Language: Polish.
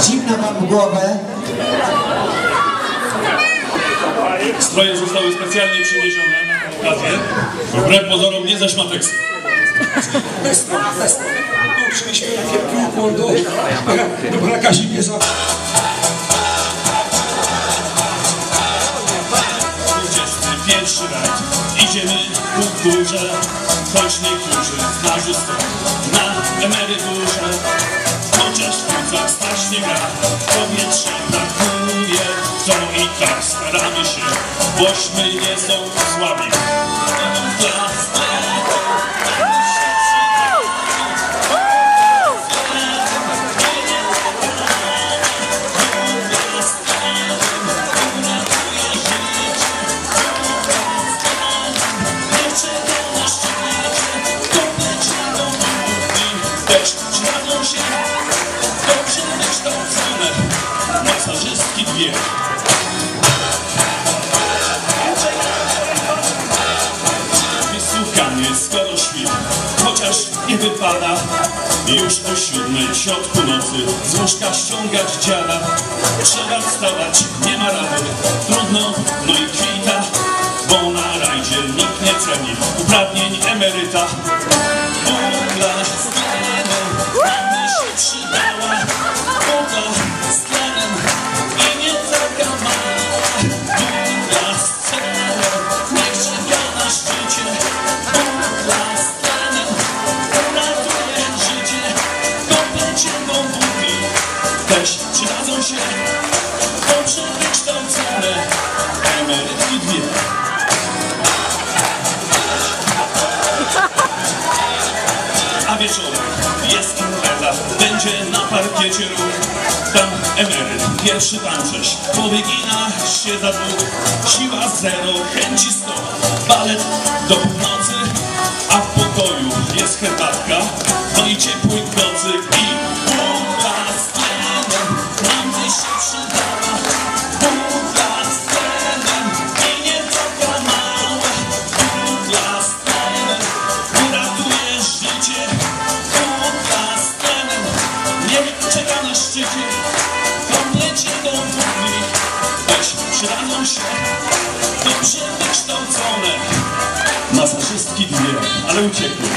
Zimna mam głowę. Stroje zostały specjalnie przywiezione na okazję. Wbrew pozorom nie ze szmateksu. Bez bez strony. Tu przyjęliśmy na wielki ukłon do, do pana Kazimierza. 21 lat idziemy ku górze, choć niektórzy z są na powietrze brakuje, to i tak staramy się, bośmy nie są słabi. Dla też masażystki dwie. Wysłuchany skoro świt, chociaż nie wypada już o siódmej środku nocy z łóżka ściągać dziada. Trzeba wstawać, nie ma rady, trudno, no i kwita, bo na rajdzie nikt nie ceni uprawnień emeryta. Bugla też przydadzą się, dobrze wykształcone. Emerytki dwie. a wieczorem jest impreza, będzie na parkiecie ruch. Tam emeryt, pierwszy pancerz, powygina się za dwóch. Siła zero, chęci sto, balet do północy, na szczycie, w komplecie do wódki, weź przydadzą się, dobrze wykształcone. Masażystki dwie, ale uciekły.